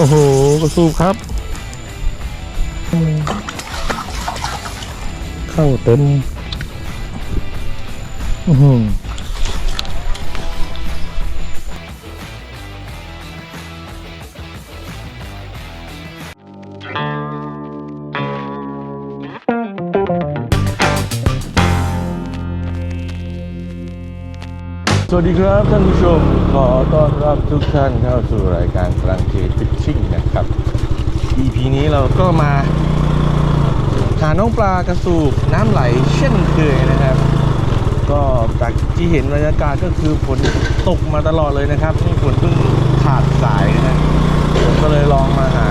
โอ้โหกระสูบครับ เข้าเต็มอือ วัสดีครับท่านผู้ชม ขอต้อนรับทุกท่านเข้าสู่รายการกลางเกฟิชชิ่งนะครับ EP นี้เราก็มาหาน้องปลากระสูบน้ำไหลเช่นเคยนะครับ ก็จากที่เห็นบรรยากาศก็คือฝนตกมาตลอดเลยนะครับนี่ฝนเพิ่งขาดสายนะฮะผมก็เลยลองมาหา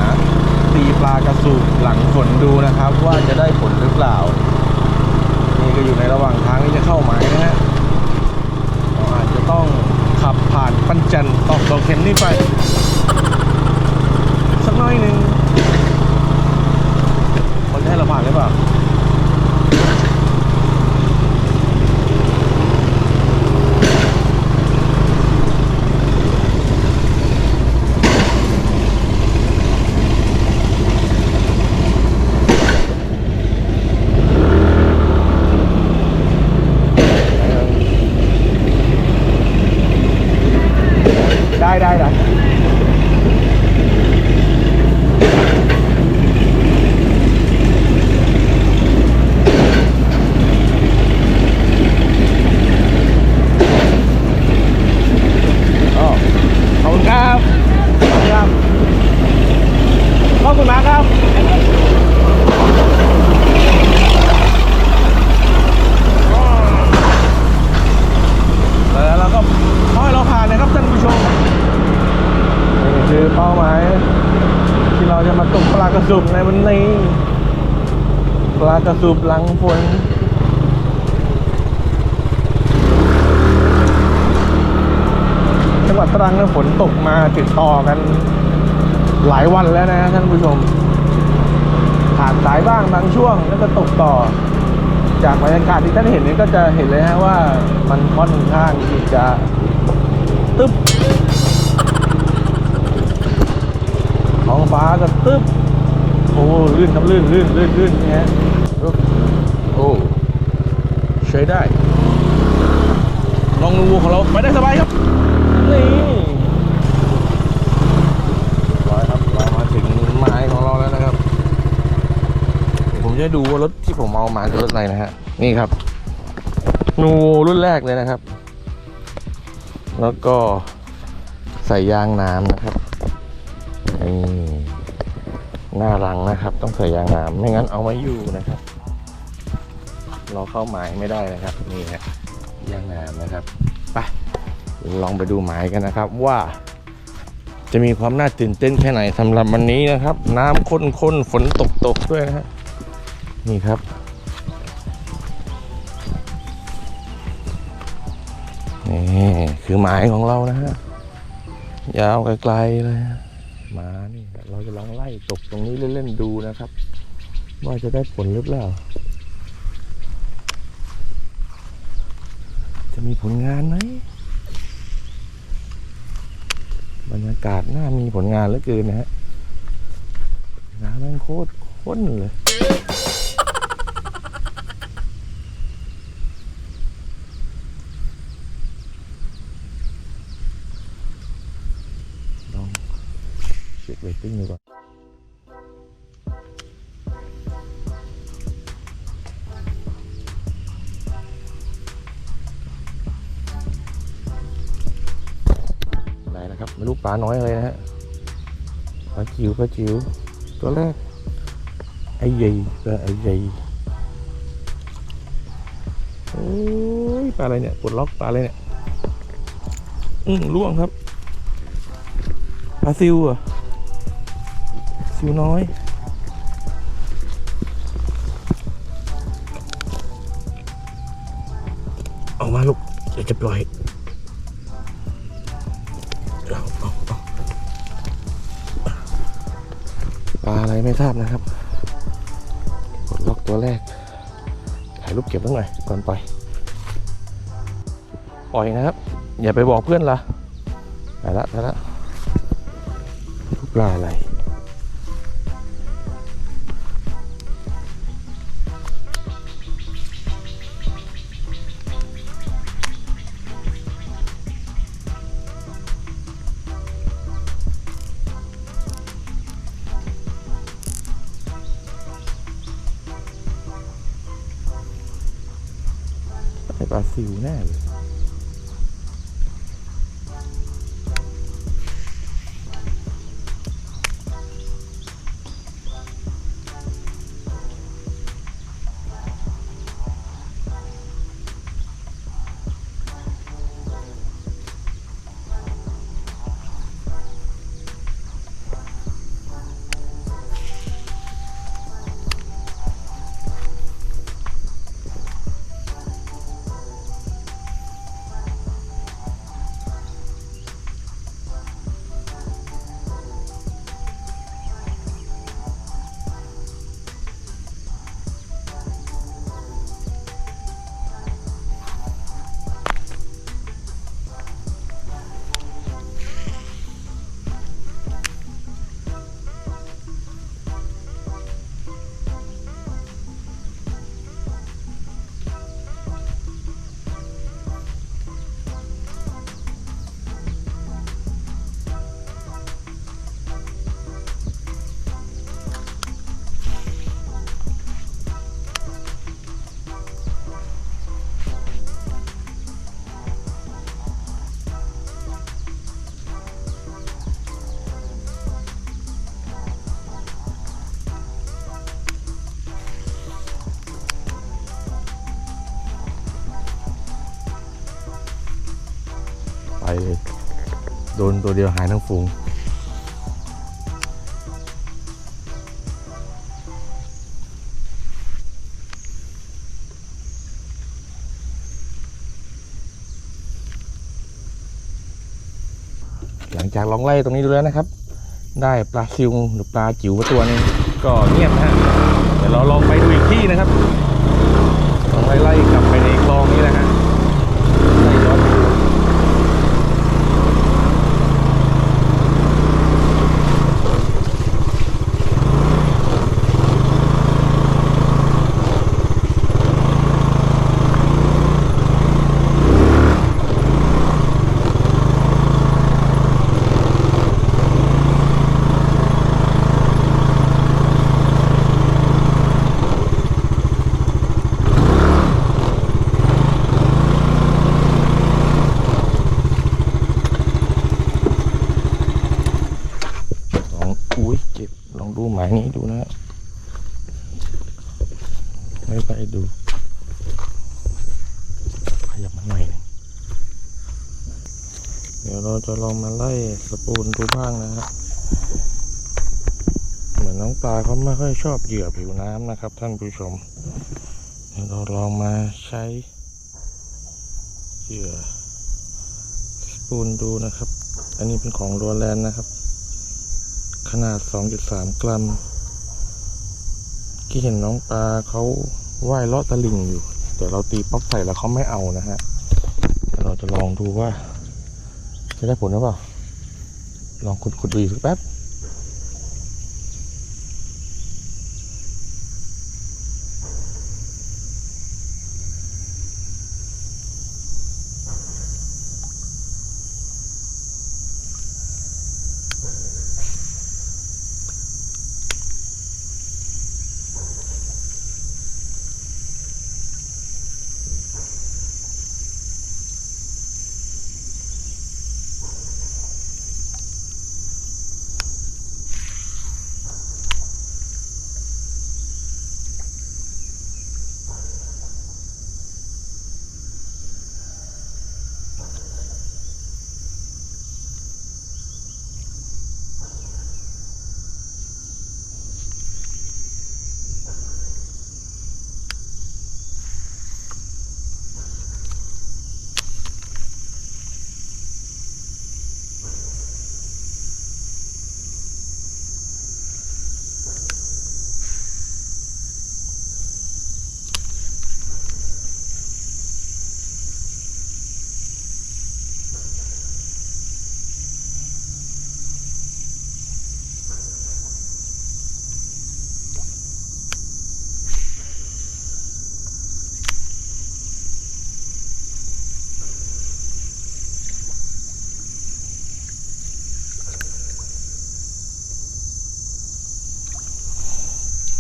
ตีปลากระสูบหลังฝนดูนะครับ ว่าจะได้ผลหรือเปล่า นี่ก็อยู่ในระหว่างทางที่จะเข้าหมายนะฮะ จะต้องขับผ่านปั้นจันทร์ออกดอกเข็มนี่ไป สักน้อยหนึ่งเขาจะให้เราผ่านหรือเปล่า ได้ได้ได้อ๋อขอบคุณครับขอบคุณครับขอบคุณมากครับ แล้วเราก็ขอให้เราผ่านนะครับท่านผู้ชม นี่คือเป้าหมายที่เราจะมาตกปลาก ระสุบในวันนี้ปลากระสุบหลังฝนจังหวัดตรังเนี่ยฝนตกมาติดต่อกัน หลายวันแล้วนะท่านผู้ชมขาดสายบ้างบางช่วงแล้วก็ตกต่อ จากบรรยากาศที่ท่านเห็นนี้ก็จะเห็นเลยฮะว่ามันค่อนข้างที่จะตึ๊บท้องฟ้าก็ตึ๊บ อ้ลื่นครับลื่นลื่นลื่นลื่นนี่ฮะโอ้ใช้ได้ลองดูของเราไปได้สบายครับนี่ร้อยครับเรามาถึงไม้ของเราแล้วนะครับผมจะดูว่ารถที่ผมเอามาคือรถอะไรนะฮะนี่ครับนูรุ่นแรกเลยนะครับ แล้วก็ใส่ยางน้ำนะครับนี่ หน้ารังนะครับ ต้องใส่ยางน้ำไม่งั้นเอาไม่อยู่นะครับ เราเข้าหมายไม่ได้นะครับนี่ฮะยางน้ำนะครับไปลองไปดูหมายกันนะครับ ว่า จะมีความน่าตื่นเต้นแค่ไหนสำหรับวันนี้นะครับ น้ำข้นๆฝนตกตกๆด้วยนะฮะนี่ครับนี่คือหมายของเรานะฮะยาวไกลๆเลยฮะ มานี่เราจะลองไล่ตกตรงนี้เล่นๆดูนะครับ ว่าจะได้ผลหรือเปล่า จะมีผลงานไหมบรรยากาศน่ามีผลงานเหลือเกินนะฮะน้ำแม่งโคตรข้นเลย ลอง เช็คเรตติ้งดูก่อนได้นะครับไม่รู้ปลาน้อยเลยนะฮะปลาจิ๋วปลาจิ๋วตัวแรกไอ้ใหญ่ก็ไอ้ใหญ่โอ้ยปลาอะไรเนี่ยปลดล็อกปลาอะไรเนี่ยอืมล่วงครับปลาซิวอะ ซิวน้อยเอามาลูกเดี๋ยวจะปล่อยปลาอะไรไม่ทราบนะครับกดล็อกตัวแรก ถ่ายรูปเก็บไว้หน่อยก่อนปล่อยปล่อยนะครับ อย่าไปบอกเพื่อนละไปละไปละลูกปลาอะไร ลาซิวแน่เลย นตัวเดียวหายทั้งฝูง หลังจากลองไล่ตรงนี้ดูแล้วนะครับ ได้ปลาซิวหรือปลาจิ๋วมาตัวนึงก็เงียบนะฮะเดี๋ยวเราลองไปดูอีกที่นะครับลองไล่ไล่กลับไปในคลองนี้แหละฮะไล่ย้อนไปดู ลองอุ้ยเจ็บลองดูหมายนี้ดูนะฮะไม่ไปดู ขยับมาหน่อยหนึ่งเดี๋ยวเรา จะลองมาไล่สปูนดูบ้างนะฮะเหมือนน้องปลาเขาไม่ค่อยชอบเหยื่อผิวน้ำนะครับ ท่านผู้ชมเดี๋ยวเราลองมาใช้เหยื่อสปูนดูนะครับ อันนี้เป็นของรัวแลนด์นะครับ ขนาด 2.3 กรัม ที่เห็นน้องปลาเขาว่ายเลาะตะลิ่งอยู่ แต่เราตีป๊อกใส่แล้วเขาไม่เอานะฮะเดี๋ยวเราจะลองดูว่า จะได้ผลหรือเปล่า ลองขุดขุดดูอีกสักแป๊บ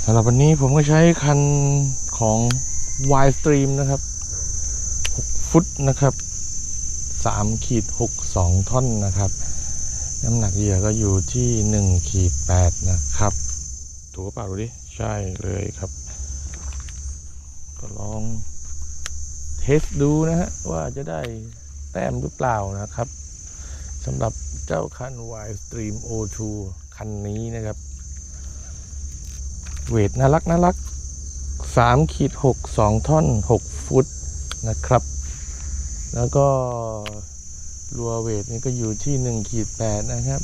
สำหรับวันนี้ผมก็ใช้คันของ Y Stream นะครับ 6 ฟุตนะครับ3ขีด62 ท่อนนะครับ น้ำหนักเหยื่อก็อยู่ที่1ขีด8นะครับ ถูกเปล่าดูดิ ใช่เลยครับ ก็ลองเทสดูนะฮะ ว่าจะได้แต้มหรือเปล่านะครับสำหรับเจ้าคัน Y Stream O2 คันนี้นะครับ เวทน่ารักน่ารักสามขีดหกสองท่อนหกฟุตนะครับ แล้วก็รัวเวทนี่ก็อยู่ที่หนึ่งขีดแปดนะครับ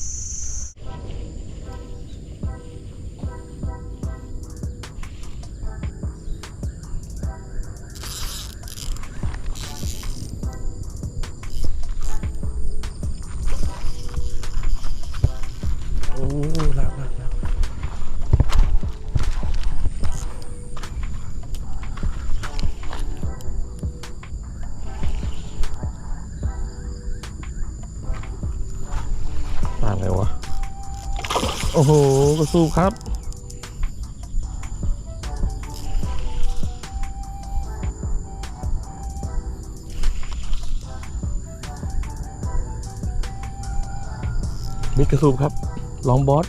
โอ้โหกระสูบครับ บิ๊กกระสูบครับ ลองบอส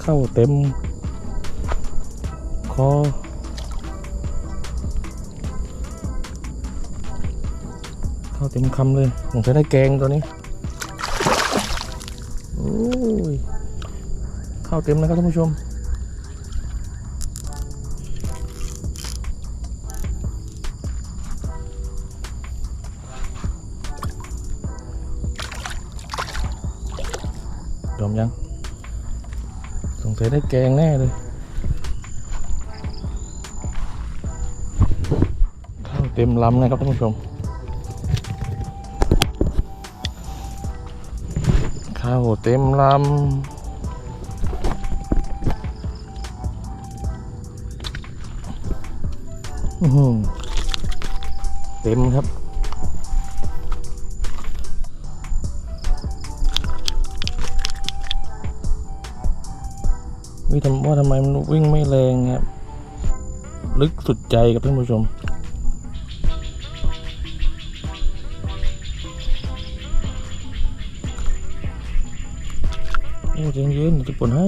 เข้าเต็ม คอ เข้าเต็มคำเลยผมจะได้แกงตัวนี้โอ้ยเข้าเต็มนะครับท่านผู้ชม อมยัง สงสัยได้แกงแน่เลย ข้าวเต็มลำนะครับท่านผู้ชม ข้าวเต็มลำอือหือเต็มครับ วิทำว่าทำไมมันวิ่งไม่แรงครับ ลึกสุดใจกับท่านผู้ชม โอ้ใจเย็นจะปนให้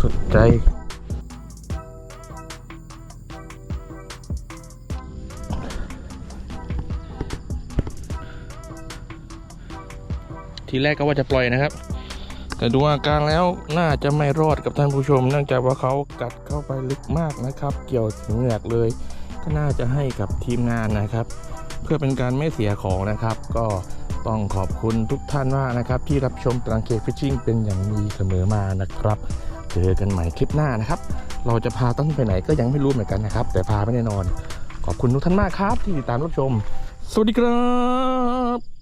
สุดใจทีแรกก็ว่าจะปล่อยนะครับ แต่ดูอาการแล้วน่าจะไม่รอดกับท่านผู้ชม เนื่องจากว่าเขากัดเข้าไปลึกมากนะครับ เกี่ยวถึงเหงือกเลย ก็น่าจะให้กับทีมงานนะครับ เพื่อเป็นการไม่เสียของนะครับ ก็ต้องขอบคุณทุกท่านมากนะครับ ที่รับชมตรังเคฟิชชิ่งเป็นอย่างดีเสมอมานะครับ เจอกันใหม่คลิปหน้านะครับ เราจะพาต้นไปไหนก็ยังไม่รู้เหมือนกันนะครับ แต่พาไม่แน่นอน ขอบคุณทุกท่านมากครับที่ติดตามรับชม สวัสดีครับ